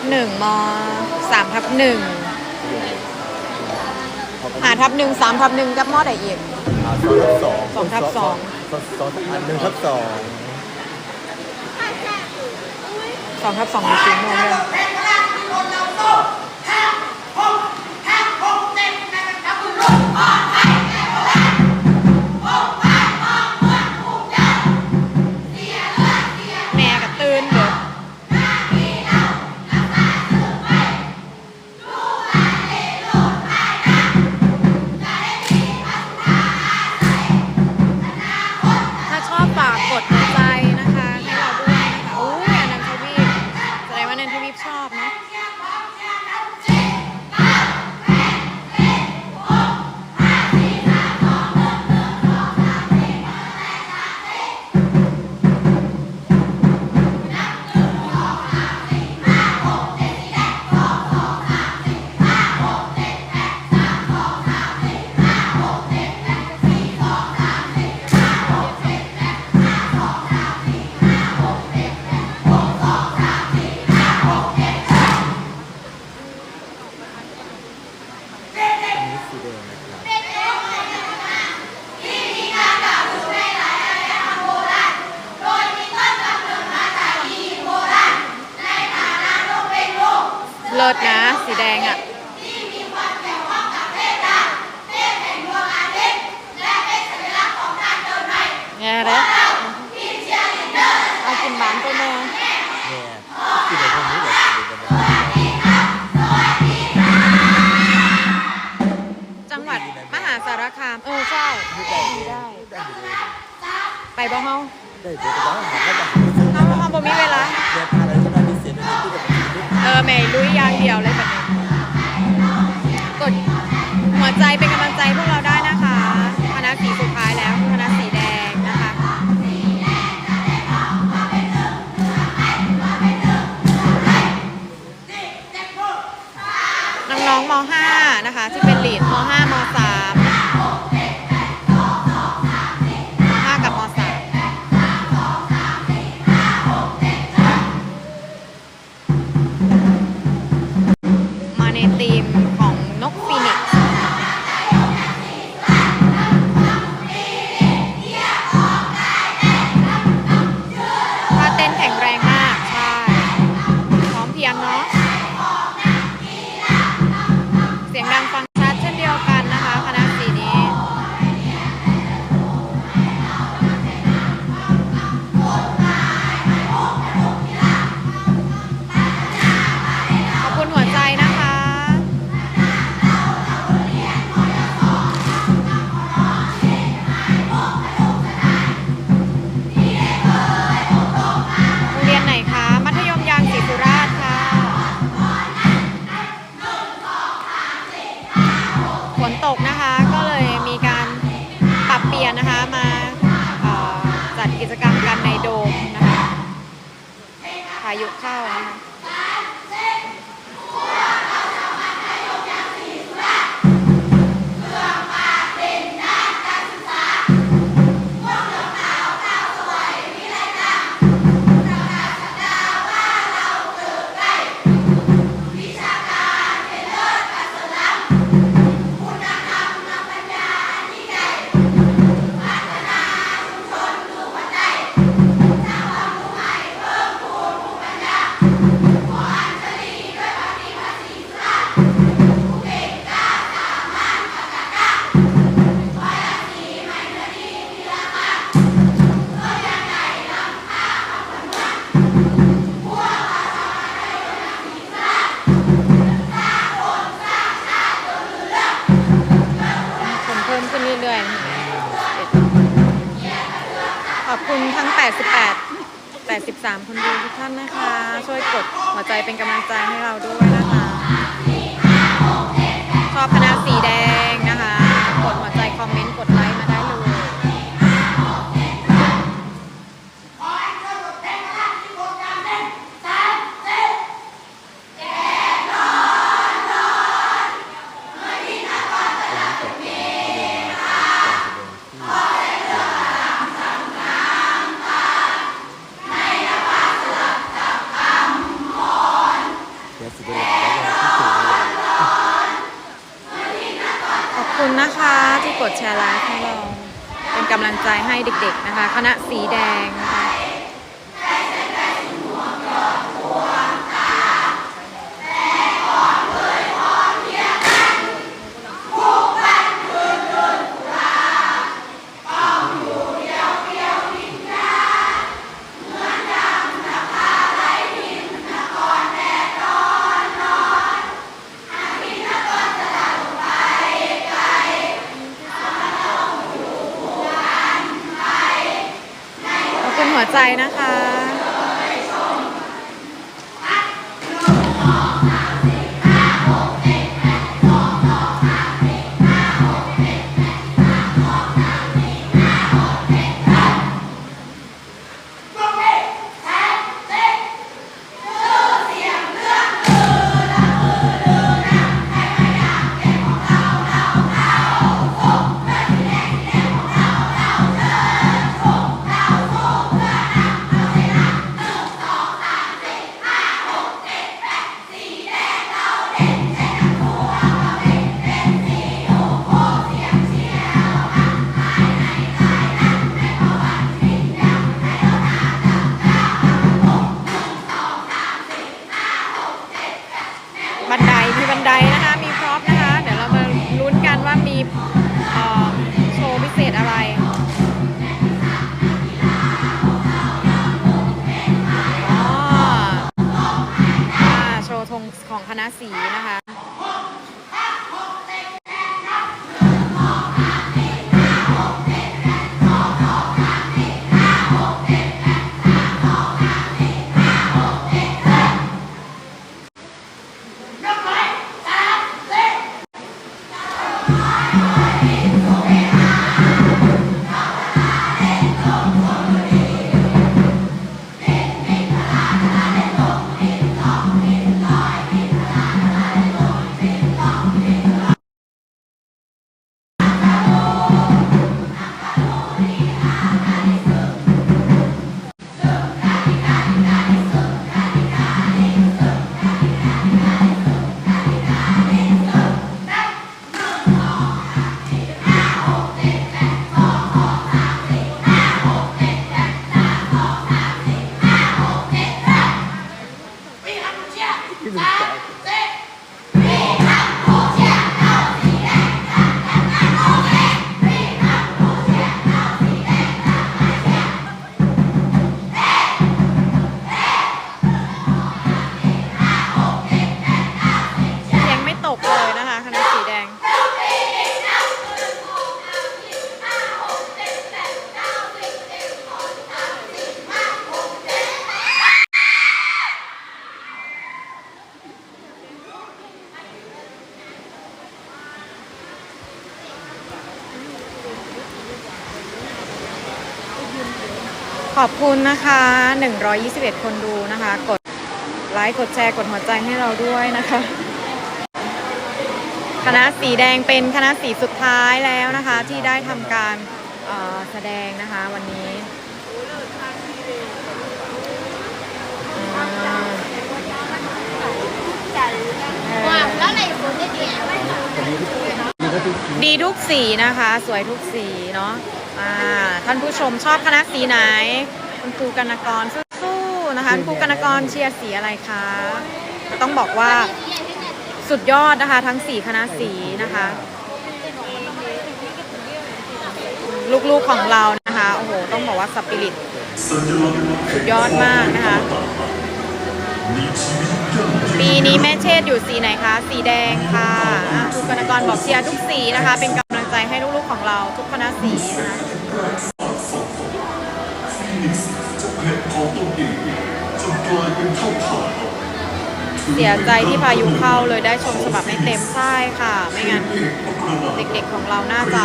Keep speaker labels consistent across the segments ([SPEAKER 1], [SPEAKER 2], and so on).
[SPEAKER 1] มีมห้าทับหนึ่งมสามทับหนึ่งหาทับหนึ่งสามทับหนึ่งกับมอใดอีก
[SPEAKER 2] อ่าสองทับสอง
[SPEAKER 1] สองทับสอง
[SPEAKER 2] สองทับหนึ่งทับสอง
[SPEAKER 1] สองทับสองมีสี่โมงเลย เลิศนะ สีแดงอะเนี่ยเด้อเอากินบ้านตัวเมือง
[SPEAKER 2] เนี่ยสีแดงคนนี้แบบสีแดงกันนะ
[SPEAKER 1] จังหวัดมหาสารคาม เออใช่
[SPEAKER 2] ไม่ได้
[SPEAKER 1] ได้
[SPEAKER 2] ได้อยู่เลย
[SPEAKER 1] ไปบ่เฮา
[SPEAKER 2] ได้เดี๋ยวจะต้องหาว่าจะ
[SPEAKER 1] เฮาเฮาบ่มีเวลา
[SPEAKER 2] แม่
[SPEAKER 1] ลุยยางเดียวเลยแบบนี้กดหัวใจเป็นกำลังใจพวกเราได้นะคะคณะสีสุดท้ายแล้วคณะสีแดงนะคะน้องๆม .5 นะคะที่เป็นหลีดม .5 ม ฝนตกนะคะก็เลยมีการปรับเปลี่ยนนะคะมาจัดกิจกรรมกันในโดมนะคะพายุเข้านะคะ 83 คนดูทุกท่านนะคะ ช่วยกดหัวใจเป็นกำลังใจให้เราด้วยนะคะ ชอบคณะสีแดงนะคะ กดหัวใจคอมเมนต์กดไลค์ เราเป็นกำลังใจให้เด็กๆนะคะ คณะสีแดงนะคะ ใจนะคะ ขอบคุณนะคะ 121 คนดูนะคะ กดไลค์ กดแชร์ กดหัวใจให้เราด้วยนะคะ คณะสีแดงเป็นคณะสีสุดท้ายแล้วนะคะ ที่ได้ทำการออแสดงนะคะวันนี้ดีทุกสีนะคะ สวยทุกสีเนาะ อ่าท่านผู้ชมชอบคณะสีไหน คุณครูกนกรสู้ๆนะคะคุณครูกนกรเชียร์สีอะไรคะต้องบอกว่าสุดยอดนะคะ ทั้งสีคณะสีนะคะ ลูกๆของเรานะคะโอ้โหต้องบอกว่าสปิริตสุดยอดมากนะคะ ปีนี้แม่เชษฐ์อยู่สีไหนคะ สีแดงค่ะอะครูกนกรบอกเชียร์ทุกสีนะคะ เป็นกำลัง ใจให้ลูกๆของเราทุกคณะสีนะคะ
[SPEAKER 3] ของตัวเองจนกลายเป็นเท่าฐาน
[SPEAKER 1] เสียใจที่พายุเข้าเลยได้ชมฉบับไม่เต็มใช่ค่ะ ไม่งั้นเด็กๆของเราน่าจะ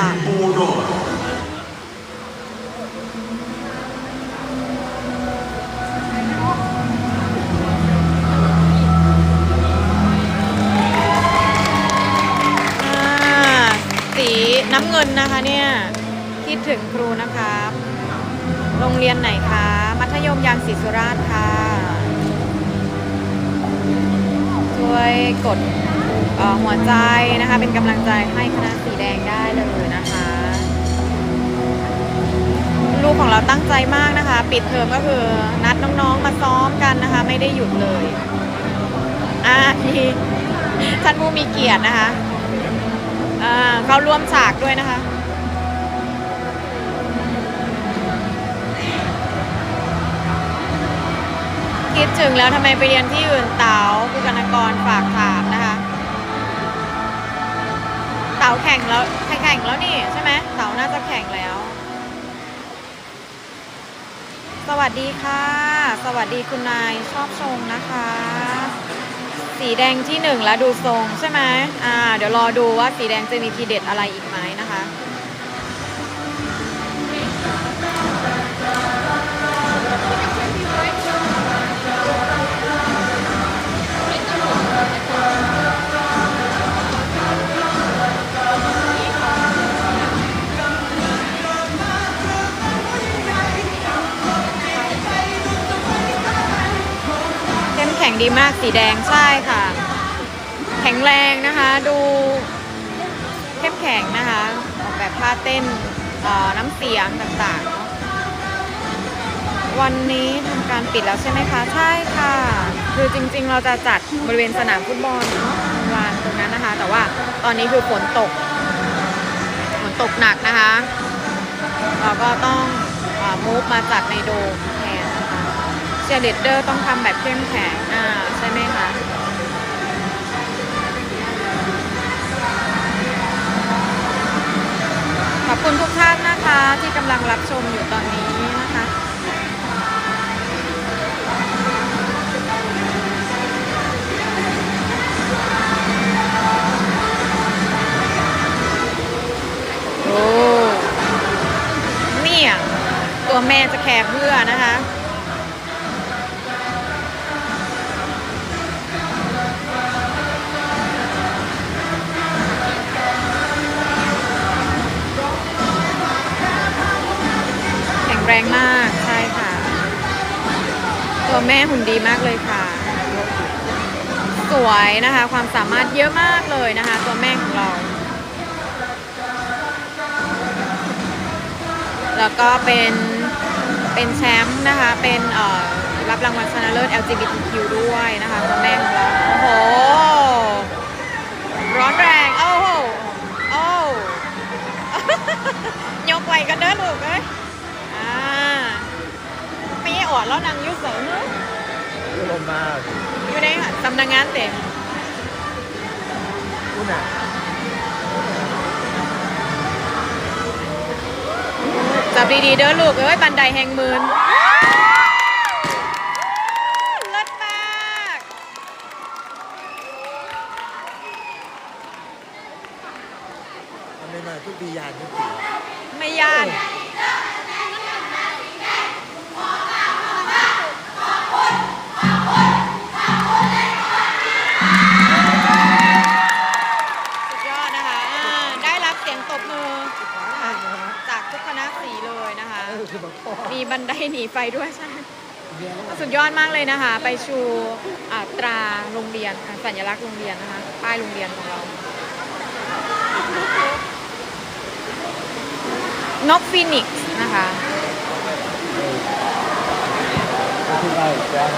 [SPEAKER 3] ร
[SPEAKER 1] งเรียนไหนคะ มัธยมยางศรีสุราษฎร์ค่ะ ช่วยกดหัวใจนะคะ เป็นกำลังใจให้คณะสีแดงได้เลยนะคะ ลูกของเราตั้งใจมากนะคะ ปิดเทอมก็คือนัดน้องๆมาซ้อมกันนะคะ ไม่ได้หยุดเลยอ่ามีท่านผู้มีเกียรตินะคะอ่าเขาร่วมฉากด้วยนะคะ คิดถึงแล้วทำไมไปเรียนที่อื่นเต๋าผู้กนกรฝากถามนะคะ เต๋าแข่งแล้วแข่งแข่งแล้วนี่ใช่ไหมเต๋าน่าจะแข่งแล้ว สวัสดีค่ะ สวัสดีคุณนายชอบชงนะคะ สีแดงที่หนึ่งแล้วดูทรงใช่ไหมอ่า เดี๋ยวรอดูว่าสีแดงจะมีทีเด็ดอะไรอีกไหมนะคะ งดีมากสีแดงใช่ค่ะ แข็งแรงนะคะ ดูเข้มแข็งนะคะออกแบบท่าเต้นน้ำเสียงต่างๆ วันนี้ทำการปิดแล้วใช่ไหมคะ ใช่ค่ะ คือจริงๆเราจะจัดบริเวณสนามฟุตบอลเนาะวานตรงนั้นนะคะ แต่ว่าตอนนี้คือฝนตกฝนตกหนักนะคะ เราก็ต้องมูฟมาจัดในโดม เชียร์ลีดเดอร์ต้องทำแบบเข้มแข็ง อ่า ใช่ไหมคะขอบคุณทุกท่านนะคะที่กำลังรับชมอยู่ตอนนี้นะคะโอ้เนี่ยตัวแม่จะแคร์เพื่อนะคะ รงมากใช่ค่ะ ตัวแม่หุ่นดีมากเลยค่ะ สวยนะคะ ความสามารถเยอะมากเลยนะคะ ตัวแม่ของเรา แล้วก็เป็นเป็นแชมป์นะคะ เป็นเอ่อรับรางวัลชนะเลิศ LGBTQ ด้วยนะคะ ตัวแม่ของเรา โอ้โห ดีๆเด้อลูกเอ้ยบันไดแห่งหมืนเลิศมาก
[SPEAKER 2] ทำไมมาทุกปียานทุกปี
[SPEAKER 1] ไม่ย่าน บันไดหนีไฟด้วยใช่สุดยอดมากเลยนะคะ ไปชูอ่าตราโรงเรียนสัญลักษณ์โรงเรียนนะคะป้ายโรงเรียนของเรา นกฟีนิกซ์นะคะ
[SPEAKER 2] คืออะไรแจ้ง